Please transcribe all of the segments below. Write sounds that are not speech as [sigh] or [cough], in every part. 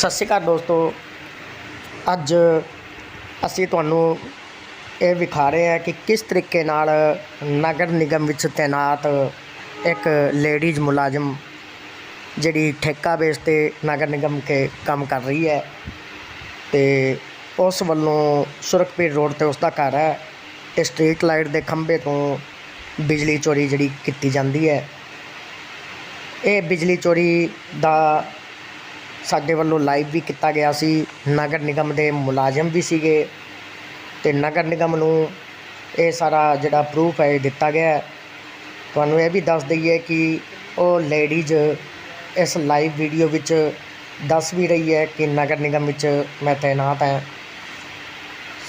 ਸਤਿ ਸ਼੍ਰੀ ਅਕਾਲ ਦੋਸਤੋ। ਅੱਜ ਅਸੀਂ ਤੁਹਾਨੂੰ ਇਹ ਵਿਖਾ ਰਹੇ ਹਾਂ ਕਿ ਕਿਸ ਤਰੀਕੇ ਨਾਲ ਨਗਰ ਨਿਗਮ ਵਿੱਚ ਤੈਨਾਤ ਇੱਕ ਲੇਡੀਜ਼ ਮੁਲਾਜ਼ਮ ਜਿਹੜੀ ਠੇਕਾ ਬੇਸ ਤੇ ਨਗਰ ਨਿਗਮ ਕੇ ਕੰਮ ਕਰ ਰਹੀ ਹੈ ਤੇ ਉਸ ਵੱਲੋਂ ਸੁਰਖਪੁਰ ਰੋਡ ਤੇ ਉਸ ਦਾ ਘਰ ਹੈ। ਤੇ ਸਟਰੀਟ ਲਾਈਟ ਦੇ ਖੰਭੇ ਤੋਂ ਬਿਜਲੀ ਚੋਰੀ ਜਿਹੜੀ ਕੀਤੀ ਜਾਂਦੀ ਹੈ। ਇਹ ਬਿਜਲੀ ਚੋਰੀ ਦਾ ਸਾਡੇ ਵੱਲੋਂ ਲਾਈਵ ਵੀ ਕੀਤਾ ਗਿਆ ਸੀ। ਨਗਰ ਨਿਗਮ ਦੇ ਮੁਲਾਜ਼ਮ ਵੀ ਸੀਗੇ। ਤੇ ਨਗਰ ਨਿਗਮ ਨੂੰ ਇਹ ਸਾਰਾ ਜਿਹੜਾ ਪ੍ਰੂਫ ਹੈ, ਇਹ ਦਿੱਤਾ ਗਿਆ ਤੁਹਾਨੂੰ ਇਹ ਵੀ ਦੱਸ ਦਈਏ ਕਿ ਉਹ ਲੇਡੀਜ਼ ਇਸ ਲਾਈਵ ਵੀਡੀਓ ਵਿੱਚ ਦੱਸ ਵੀ ਰਹੀ ਹੈ ਕਿ ਨਗਰ ਨਿਗਮ ਵਿੱਚ ਮੈਂ ਤਾਇਨਾਤ ਹਾਂ।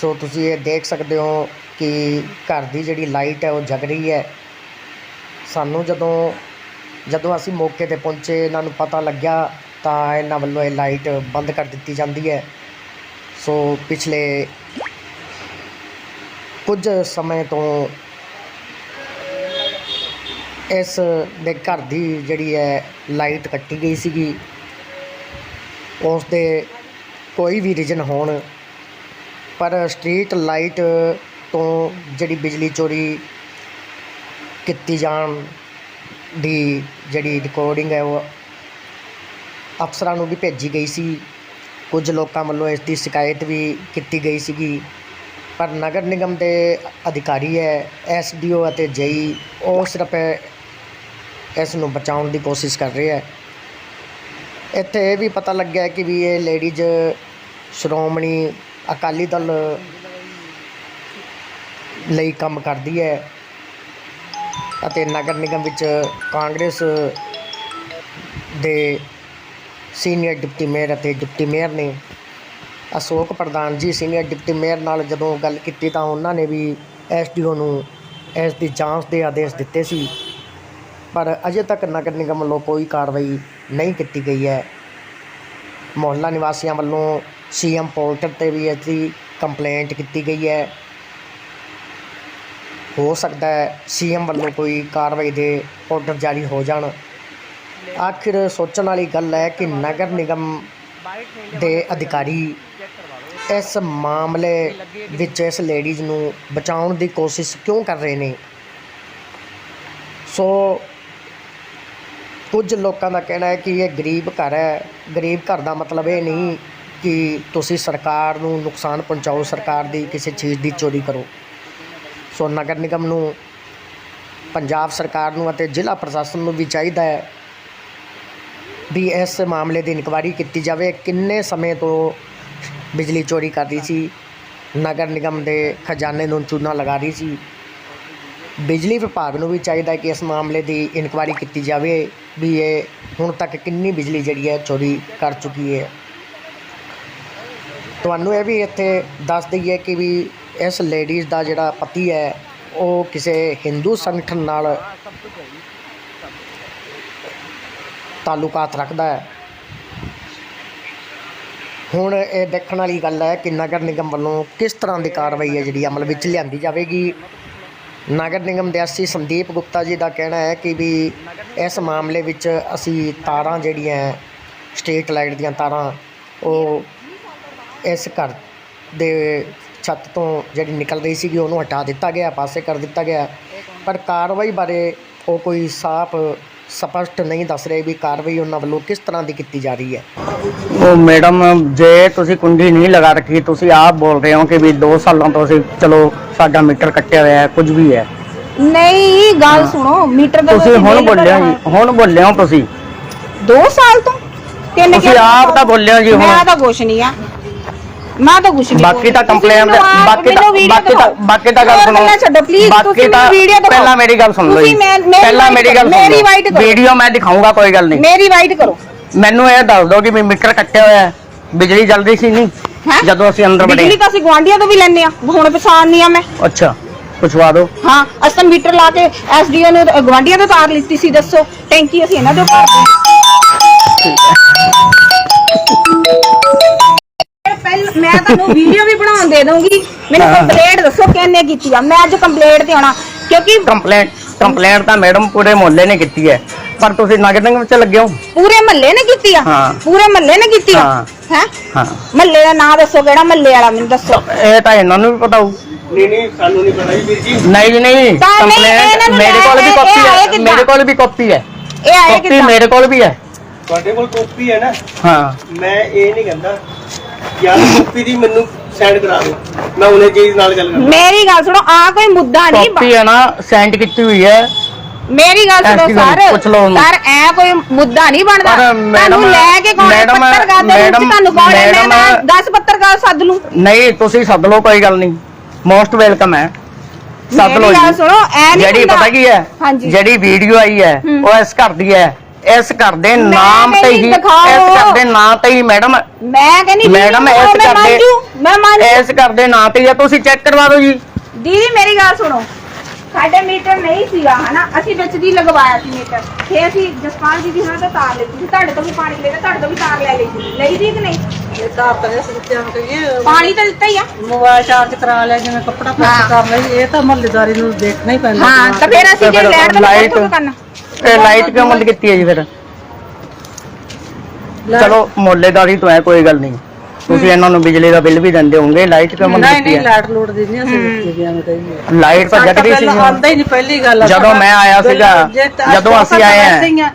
ਸੋ ਤੁਸੀਂ ਇਹ ਦੇਖ ਸਕਦੇ ਹੋ ਕਿ ਘਰ ਦੀ ਜਿਹੜੀ ਲਾਈਟ ਹੈ, ਉਹ ਜਗ ਰਹੀ ਹੈ। ਸਾਨੂੰ ਜਦੋਂ ਜਦੋਂ ਅਸੀਂ ਮੌਕੇ ਤੇ ਪਹੁੰਚੇ, ਇਹਨਾਂ ਨੂੰ ਪਤਾ ਲੱਗਿਆ ਤਾਂ ਇਹਨਾਂ ਵੱਲੋਂ ਇਹ ਲਾਈਟ ਬੰਦ ਕਰ ਦਿੱਤੀ ਜਾਂਦੀ ਹੈ। ਸੋ ਪਿਛਲੇ ਕੁਝ ਸਮੇਂ ਤੋਂ ਇਸ ਦੇ ਘਰ ਦੀ ਜਿਹੜੀ ਹੈ ਲਾਈਟ ਕੱਟੀ ਗਈ ਸੀਗੀ। ਉਸ ਦੇ ਕੋਈ ਵੀ ਰੀਜਨ ਹੋਣ, ਪਰ ਸਟਰੀਟ ਲਾਈਟ ਤੋਂ ਜਿਹੜੀ ਬਿਜਲੀ ਚੋਰੀ ਕੀਤੀ ਜਾਣ ਦੀ ਜਿਹੜੀ ਰਿਕਾਰਡਿੰਗ ਹੈ, ਉਹ ਅਫਸਰਾਂ ਨੂੰ ਵੀ ਭੇਜੀ ਗਈ ਸੀ। ਕੁਝ ਲੋਕਾਂ ਵੱਲੋਂ ਇਸ ਦੀ ਸ਼ਿਕਾਇਤ ਵੀ ਕੀਤੀ ਗਈ ਸੀਗੀ। ਪਰ ਨਗਰ ਨਿਗਮ ਦੇ ਅਧਿਕਾਰੀ ਹੈ ਐਸਡੀਓ ਅਤੇ ਜਈ, ਉਹ ਸਿਰਫ ਇਸ ਨੂੰ ਬਚਾਉਣ ਦੀ ਕੋਸ਼ਿਸ਼ ਕਰ ਰਹੇ ਹੈ। ਇੱਥੇ ਇਹ ਵੀ ਪਤਾ ਲੱਗਿਆ ਕਿ ਵੀ ਇਹ ਲੇਡੀਜ਼ ਸ਼੍ਰੋਮਣੀ ਅਕਾਲੀ ਦਲ ਲਈ ਕੰਮ ਕਰਦੀ ਹੈ ਅਤੇ ਨਗਰ ਨਿਗਮ ਵਿੱਚ ਕਾਂਗਰਸ ਦੇ ਸੀਨੀਅਰ ਡਿਪਟੀ ਮੇਅਰ ਅਤੇ ਡਿਪਟੀ ਮੇਅਰ ਨੇ ਅਸ਼ੋਕ ਪ੍ਰਧਾਨ ਜੀ ਸੀਨੀਅਰ ਡਿਪਟੀ ਮੇਅਰ ਨਾਲ ਜਦੋਂ ਗੱਲ ਕੀਤੀ ਤਾਂ ਉਹਨਾਂ ਨੇ ਵੀ ਐਸਡੀਓ ਨੂੰ ਇਸ ਦੀ ਜਾਂਚ ਦੇ ਆਦੇਸ਼ ਦਿੱਤੇ ਸੀ। ਪਰ ਅਜੇ ਤੱਕ ਨਗਰ ਨਿਗਮ ਵੱਲੋਂ ਕੋਈ ਕਾਰਵਾਈ ਨਹੀਂ ਕੀਤੀ ਗਈ ਹੈ। ਮੁਹੱਲਾ ਨਿਵਾਸੀਆਂ ਵੱਲੋਂ ਸੀਐਮ ਪੋਰਟਲ ਤੇ ਵੀ ਇਸ ਦੀ ਕੰਪਲੇਂਟ ਕੀਤੀ ਗਈ ਹੈ। ਹੋ ਸਕਦਾ ਹੈ ਸੀਐਮ ਵੱਲੋਂ ਕੋਈ ਕਾਰਵਾਈ ਦੇ ਆਰਡਰ ਜਾਰੀ ਹੋ ਜਾਣ। ਆਖਿਰ ਸੋਚਣ ਵਾਲੀ ਗੱਲ ਹੈ ਕਿ ਨਗਰ ਨਿਗਮ ਦੇ ਅਧਿਕਾਰੀ ਇਸ ਮਾਮਲੇ ਵਿੱਚ ਇਸ ਲੇਡੀਜ਼ ਨੂੰ ਬਚਾਉਣ ਦੀ ਕੋਸ਼ਿਸ਼ ਕਿਉਂ ਕਰ ਰਹੇ ਨੇ? ਸੋ ਕੁਝ ਲੋਕਾਂ ਦਾ ਕਹਿਣਾ ਹੈ ਕਿ ਇਹ ਗਰੀਬ ਘਰ ਹੈ। ਗਰੀਬ ਘਰ ਦਾ ਮਤਲਬ ਇਹ ਨਹੀਂ ਕਿ ਤੁਸੀਂ ਸਰਕਾਰ ਨੂੰ ਨੁਕਸਾਨ ਪਹੁੰਚਾਓ, ਸਰਕਾਰ ਦੀ ਕਿਸੇ ਚੀਜ਼ ਦੀ ਚੋਰੀ ਕਰੋ। ਸੋ ਨਗਰ ਨਿਗਮ ਨੂੰ, ਪੰਜਾਬ ਸਰਕਾਰ ਨੂੰ ਅਤੇ ਜ਼ਿਲ੍ਹਾ ਪ੍ਰਸ਼ਾਸਨ ਨੂੰ ਵੀ ਚਾਹੀਦਾ ਹੈ ਵੀ ਇਸ ਮਾਮਲੇ ਦੀ ਇਨਕੁਆਇਰੀ ਕੀਤੀ ਜਾਵੇ। ਕਿੰਨੇ ਸਮੇਂ ਤੋਂ ਬਿਜਲੀ ਚੋਰੀ ਕਰ ਰਹੀ ਸੀ? ਨਗਰ ਨਿਗਮ ਦੇ ਖਜ਼ਾਨੇ ਨੂੰ ਚੂਨਾ ਲਗਾ ਰਹੀ ਸੀ। ਬਿਜਲੀ ਵਿਭਾਗ ਨੂੰ ਵੀ ਚਾਹੀਦਾ ਕਿ ਇਸ ਮਾਮਲੇ ਦੀ ਇਨਕੁਆਇਰੀ ਕੀਤੀ ਜਾਵੇ ਵੀ ਇਹ ਹੁਣ ਤੱਕ ਕਿੰਨੀ ਬਿਜਲੀ ਜਿਹੜੀ ਹੈ ਚੋਰੀ ਕਰ ਚੁੱਕੀ ਹੈ। ਤੁਹਾਨੂੰ ਇਹ ਵੀ ਇੱਥੇ ਦੱਸ ਦਈਏ ਕਿ ਵੀ ਇਸ ਲੇਡੀਜ਼ ਦਾ ਜਿਹੜਾ ਪਤੀ ਹੈ, ਉਹ ਕਿਸੇ ਹਿੰਦੂ ਸੰਗਠਨ ਨਾਲ ਤਾਲੁਕਾਤ ਰੱਖਦਾ ਹੈ। ਹੁਣ ਇਹ ਦੇਖਣ ਵਾਲੀ ਗੱਲ ਹੈ ਕਿ ਨਗਰ ਨਿਗਮ ਵੱਲੋਂ ਕਿਸ ਤਰ੍ਹਾਂ ਦੀ ਕਾਰਵਾਈ ਹੈ ਜਿਹੜੀ ਅਮਲ ਵਿੱਚ ਲਿਆਂਦੀ ਜਾਵੇਗੀ। ਨਗਰ ਨਿਗਮ ਦੇ ਐਸਸੀ ਸੰਦੀਪ ਗੁਪਤਾ ਜੀ ਦਾ ਕਹਿਣਾ ਹੈ ਕਿ ਵੀ ਇਸ ਮਾਮਲੇ ਵਿੱਚ ਅਸੀਂ ਤਾਰਾਂ ਜਿਹੜੀਆਂ ਹੈ, ਸਟਰੀਟ ਲਾਈਟ ਦੀਆਂ ਤਾਰਾਂ ਉਹ ਇਸ ਘਰ ਦੇ ਛੱਤ ਤੋਂ ਜਿਹੜੀ ਨਿਕਲ ਰਹੀ ਸੀਗੀ ਉਹਨੂੰ ਹਟਾ ਦਿੱਤਾ ਗਿਆ ਪਾਸੇ ਕਰ ਦਿੱਤਾ ਗਿਆ। ਪਰ ਕਾਰਵਾਈ ਬਾਰੇ ਉਹ ਕੋਈ ਸਾਫ਼ ਸਪਸ਼ਟ ਨਹੀਂ ਦੱਸ ਰਹੇ ਵੀ ਕਾਰਵਾਈ ਉਹਨਾਂ ਵੱਲੋਂ ਕਿਸ ਤਰ੍ਹਾਂ ਦੀ ਕੀਤੀ ਜਾ ਰਹੀ ਹੈ। ਉਹ ਮੈਡਮ ਜੇ ਤੁਸੀਂ ਕੁੰਡੀ ਨਹੀਂ ਲਗਾ ਰੱਖੀ ਤੁਸੀਂ ਆਪ ਬੋਲ ਰਹੇ ਹੋ ਕਿ ਵੀ 2 ਸਾਲਾਂ ਤੋਂ ਅਸੀਂ ਚਲੋ ਸਾਡਾ ਮੀਟਰ ਕੱਟਿਆ ਹੋਇਆ ਹੈ ਕੁਝ ਵੀ ਹੈ। ਨਹੀਂ ਗੱਲ ਸੁਣੋ ਮੀਟਰ ਦਾ ਤੁਸੀਂ ਹੁਣ ਬੋਲਿਆ ਜੀ ਹੁਣ ਬੋਲਿਆ ਹੋ ਤੁਸੀਂ। 2 ਸਾਲ ਤੋਂ? ਤਿੰਨ ਤੁਸੀਂ ਆਪ ਤਾਂ ਬੋਲਿਆ ਜੀ ਮੈਂ ਹੁਣ ਤਾਂ ਕੁਛ ਨਹੀਂ ਆ। ਮੈਂ ਤਾਂ ਕੁਛ ਨਹੀਂ ਬਾਕੀ ਤਾਂ। ਕੰਪਲੇਨ ਬਾਕੀ ਤਾਂ ਬਾਕੀ ਤਾਂ। ਬਾਕੀ ਤਾਂ ਗੱਲ ਸੁਣੋ। ਛੱਡੋ ਪਲੀਜ਼ ਬਾਕੀ ਤਾਂ ਵੀਡੀਓ ਦਿਖਾਓ। ਪਹਿਲਾਂ ਮੇਰੀ ਗੱਲ ਸੁਣ ਲਓ ਜੀ। ਪਹਿਲਾਂ ਮੇਰੀ ਗੱਲ ਮੇਰੀ ਵਾਈਟ ਕਰੋ। ਵੀਡੀਓ ਮੈਂ ਦਿਖਾਊਂਗਾ ਕੋਈ ਗੱਲ ਨਹੀਂ। ਮੇਰੀ ਵਾਈਟ ਕਰੋ। ਮੈਨੂੰ ਇਹ ਦੱਸ ਦਿਓ ਕਿ ਵੀ ਮੀਟਰ ਕੱਟਿਆ ਹੋਇਆ ਹੈ। ਬਿਜਲੀ ਚੱਲ ਰਹੀ ਸੀ ਨਹੀਂ? ਜਦੋਂ ਅਸੀਂ ਅੰਦਰ ਵੜੇ। ਬਿਜਲੀ ਤਾਂ ਅਸੀਂ ਗਵਾਂਢੀਆਂ ਤੋਂ ਵੀ ਲੈਣੇ ਆ ਹੁਣ ਪਛਾਣ ਨਹੀਂ ਆ ਮੈਂ। ਅੱਛਾ ਪੁੱਛਵਾ ਦਿਓ। ਹਾਂ ਅਸੀਂ ਮੀਟਰ ਲਾ ਕੇ ਐਸਡੀਓ ਨੇ ਗਵਾਂਢੀਆਂ ਤੋਂ ਤਾਰ ਲਿੱਤੀ ਸੀ ਦੱਸੋ। ਟੈਂਕੀ ਅਸੀਂ ਇਹਨਾਂ ਤੋਂ ਪਾਰ ਪਹਿਲ [laughs] ਮੈਂ ਤੁਹਾਨੂੰ ਵੀਡੀਓ ਵੀ ਬਣਾਉਣ ਦੇ ਦਊਂਗੀ। ਮੈਨੂੰ। ਕੰਪਲੇਂਟ ਦੱਸੋ ਕਿਹਨੇ ਕੀਤੀ ਆ। ਮੈਂ ਅੱਜ ਕੰਪਲੇਂਟ ਤੇ ਆਉਣਾ ਕਿਉਂਕਿ ਕੰਪਲੇਂਟ ਕੰਪਲੇਂਟ ਤਾਂ ਮੈਡਮ ਪੂਰੇ ਮੁਹੱਲੇ ਨੇ ਕੀਤੀ ਹੈ। ਪਰ ਤੁਸੀਂ ਨਗਰ ਨਿਗਮ ਚ ਲੱਗੇ ਹੋ। ਪੂਰੇ ਮਹੱਲੇ ਨੇ ਕੀਤੀ ਆ? ਹਾਂ। ਪੂਰੇ ਮਹੱਲੇ ਨੇ ਕੀਤੀ ਆ? ਹਾਂ। ਹੈ? ਹਾਂ। ਮਹੱਲੇ ਦਾ ਨਾਂ ਦੱਸੋ ਕਿਹੜਾ ਮਹੱਲੇ ਵਾਲਾ ਮੈਨੂੰ ਦੱਸੋ। ਇਹ ਤਾਂ ਇਹਨਾਂ ਨੂੰ ਵੀ ਪਤਾ ਹੋਊ। ਨਹੀਂ ਨਹੀਂ ਸਾਨੂੰ ਨਹੀਂ ਪਤਾ ਜੀ ਵੀਰ ਜੀ। ਨਹੀਂ ਨਹੀਂ। ਤਾਂ ਨਹੀਂ, ਇਹਨਾਂ ਕੰਪਲੇਂਟ ਨੂੰ ਮੇਰੇ ਕੋਲ ਵੀ ਕੇ ਕਾਪੀ ਇਹ ਆਏ ਹੈ ਕਿੱਦਾਂ? ਮੇਰੇ ਕੋਲ ਵੀ ਕਾਪੀ ਹੈ। ਇਹ ਆਏ ਕਾਪੀ ਕਿੱਦਾਂ? ਮੇਰੇ ਕੋਲ ਵੀ ਹੈ। ਤੁਹਾਡੇ ਕੋਲ ਕਾਪੀ ਹੈ ਨਾ? ਹਾਂ। ਮੈਂ ਇਹ ਨਹੀਂ ਕਹਿੰਦਾ। ਯਾਰ ਕਾਪੀ ਦੀ ਮੈਨੂੰ ਸੈਂਡ ਕਰਾ ਦਿਓ। ਮੈਂ ਉਹਨੇ ਚੀਜ਼ ਨਾਲ ਗੱਲ ਕਰਦਾ। ਮੇਰੀ ਗੱਲ ਸੁਣੋ ਆ ਕੋਈ ਮੁੱਦਾ ਨਹੀਂ ਕਾਪੀ ਹੈ ਨਾ ਸੈਂਡ ਕੀਤੀ ਹੋਈ ਹੈ। ਮੇਰੀ ਗੱਲ ਸੁਣੋ ਐਸੀ ਗੱਲ ਸਰ ਪੁੱਛ ਲਓ ਉਹਨੂੰ। ਸਰ ਐ ਕੋਈ ਮੁੱਦਾ ਨਹੀਂ ਬਣਦਾ। ਪਰ ਮੈਡਮ- ਤੁਹਾਨੂੰ ਲੈ ਕੇ ਕੌਣ ਹੈ? ਮੈਡਮ- ਪੱਤਰਕਾਰ ਦੇ ਵਿੱਚ ਮੈਡਮ- ਤੁਹਾਨੂੰ ਕੌਣ ਹੈ। ਮੈਂ ਮੈਡਮ- 10 ਪੱਤਰਕਾਰ ਸੱਦ ਲੂੰ। ਨਹੀਂ ਤੁਸੀਂ ਸੱਦ ਲਓ ਕੋਈ ਗੱਲ ਨਹੀਂ। ਮੋਸਟ ਵੈਲਕਮ ਹੈ। ਸੱਦ ਲਓ ਮੇਰੀ ਗੱਲ ਜੀ। ਸੁਣੋ ਐ ਨਹੀਂ ਜਿਹੜੀ ਹੁੰਦਾ। ਪਤਾ ਕੀ ਹੈ? ਹਾਂਜੀ। ਜਿਹੜੀ ਵੀਡੀਓ ਆਈ ਹੈ ਹੂੰ। ਉਹ ਇਸ ਘਰ ਦੀ ਹੈ। ਇਸ ਘਰ ਦੇ ਨਾਮ ਤੇ ਹੀ। ਇਸ ਘਰ ਦੇ ਨਾਂ ਤੇ ਹੀ ਮੈਡਮ ਮੈਂ ਕਹਿੰਦੀ ਮੈਡਮ ਇਸ ਮੈਂ ਘਰ ਦੇ ਮੈਂ ਮੰਨ ਜੂ। ਇਸ ਘਰ ਦੇ ਨਾਂ ਤੇ ਹੀ ਹੈ ਤੁਸੀਂ ਚੈੱਕ ਕਰਵਾ ਦਿਓ ਜੀ। ਦੀਦੀ ਮੇਰੀ ਗੱਲ ਸੁਣੋ। ਸਾਡੇ ਮੀਟਰ ਨਹੀਂ ਸੀਗਾ ਹਨਾ? ਅਸੀਂ ਵਿੱਚ ਦੀ ਲਗਵਾਇਆ ਸੀ ਮੀਟਰ। ਤੇ ਅਸੀਂ ਜਸਪਾਲ ਜੀ ਦੀ ਹਾਂ ਤਾਂ ਤਾਰ ਲਈ ਸੀ। ਤੁਹਾਡੇ ਤੋਂ ਵੀ ਪਾਣੀ ਲੈਣਾ ਤੁਹਾਡੇ ਤੋਂ ਵੀ ਤਾਰ ਲੈ ਲਈ ਸੀ। ਲਈ ਦੀ ਕਿ ਨਹੀਂ? ਇਹ ਤਾਂ ਕਰੇ ਸੋਚਿਆ ਕਿ ਪਾਣੀ ਤਾਂ ਦਿੱਤਾ ਹੀ ਆ। ਮੋਬਾਈਲ ਚਾਰਜ ਕਰਾ ਲਿਆ ਜਿਵੇਂ ਕੱਪੜਾ ਹਾਂ। ਪ੍ਰੈਸ ਕਰ ਲਈ ਇਹ ਤਾਂ ਮਹੱਲੇਦਾਰੀ ਨੂੰ ਦੇਖਣਾ ਹੀ ਪੈਂਦਾ। ਹਾਂ ਤਾਂ ਫਿਰ ਅਸੀਂ ਜੇ ਲੈਟ ਕਿੱਥੋਂ ਕਰਨਾ? ਇਹ ਲਾਈਟ ਕਿਉਂ ਬੰਦ ਕੀਤੀ ਹੈ ਜੀ ਫਿਰ? ਚਲੋ ਮੁੱਲੇਦਾਰੀ ਤੋਂ ਹੈ ਕੋਈ ਗੱਲ ਨਹੀਂ। ਤੁਸੀਂ ਇਹਨਾਂ ਨੂੰ ਬਿਜਲੀ ਦਾ ਬਿੱਲ ਵੀ ਦਿੰਦੇ ਹੋਵੋਗੇ ਲਾਈਟ ਕਿਉਂ ਬੰਦ ਨਹੀਂ ਕੀਤੀ ਨਹੀਂ ਹੈ? ਲਾਈਟ ਲੋਡ ਦੀ ਨਹੀਂ ਅਸੀਂ ਦਿੱਤੀ ਐਵੇਂ ਕਹੀਏ ਲਾਈਟ ਤਾਂ ਜਗਦੀ ਸੀ ਆਉਂਦਾ ਹੀ ਨਹੀਂ ਪਹਿਲੀ ਗੱਲ ਆ। ਜਦੋਂ ਮੈਂ ਆਇਆ ਸੀਗਾ, ਜਦੋਂ ਅਸੀਂ ਆਏ ਹਾਂ।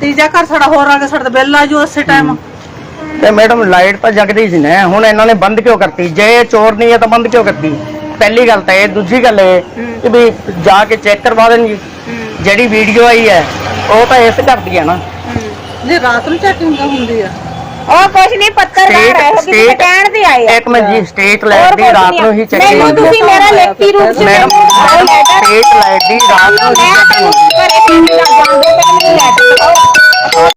ਤੀਜਾ ਘਰ ਸਾਡਾ ਹੋਰ ਆ ਗਿਆ ਸਾਡਾ ਤਾਂ ਬਿੱਲ ਆ ਜੂ ਉਸੇ ਟਾਈਮ ਤੇ ਮੈਡਮ ਲਾਈਟ ਤਾਂ ਜਗਦੀ ਸੀ ਨਾ ਹੁਣ ਇਹਨਾਂ ਨੇ ਬੰਦ ਕਿਉਂ ਕਰਤੀ? ਜੇ ਚੋਰ ਨਹੀਂ ਹੈ ਤਾਂ ਬੰਦ ਕਿਉਂ ਕਰਤੀ? ਪਹਿਲੀ ਗੱਲ ਤਾਂ ਇਹ ਦੂਜੀ ਗੱਲ ਇਹ ਕਿ ਵੀ ਜਾ ਕੇ ਚੈੱਕ ਕਰਵਾ ਦੇਣ ਜੀ ਜਿਹੜੀ ਵੀਡੀਓ ਆਈ ਹੈ ਉਹ ਤਾਂ ਇਸ ਘਰ ਦੀ ਹੈ ਨਾ। ਜੇ ਰਾਤ ਨੂੰ ਚੈਕਿੰਗ ਹੁੰਦੀ ਆ। ਉਹ ਕੁਛ ਨਹੀਂ ਪੱਤਰਕਾਰ ਹੈ ਉਹ ਕਿਸੇ ਦੇ ਕਹਿਣ ਤੇ ਆਏ ਆ। ਇੱਕ ਮਿੰਟ ਜੀ ਸਟੇਟ ਲਾਈਟ ਦੀ ਰਾਤ ਨਹੀਂ ਨੂੰ। ਹੀ ਚੈੱਕ ਮੈਨੂੰ ਤੁਸੀਂ ਮੇਰਾ ਲਿਖਤੀ ਰੂਪ ਚ ਮੈਡਮ ਸਟੇਟ ਲਾਈਟ ਦੀ ਰਾਤ ਨੂੰ ਹੀ ਮੈਂ ਚੈੱਕ ਤੁਹਾਨੂੰ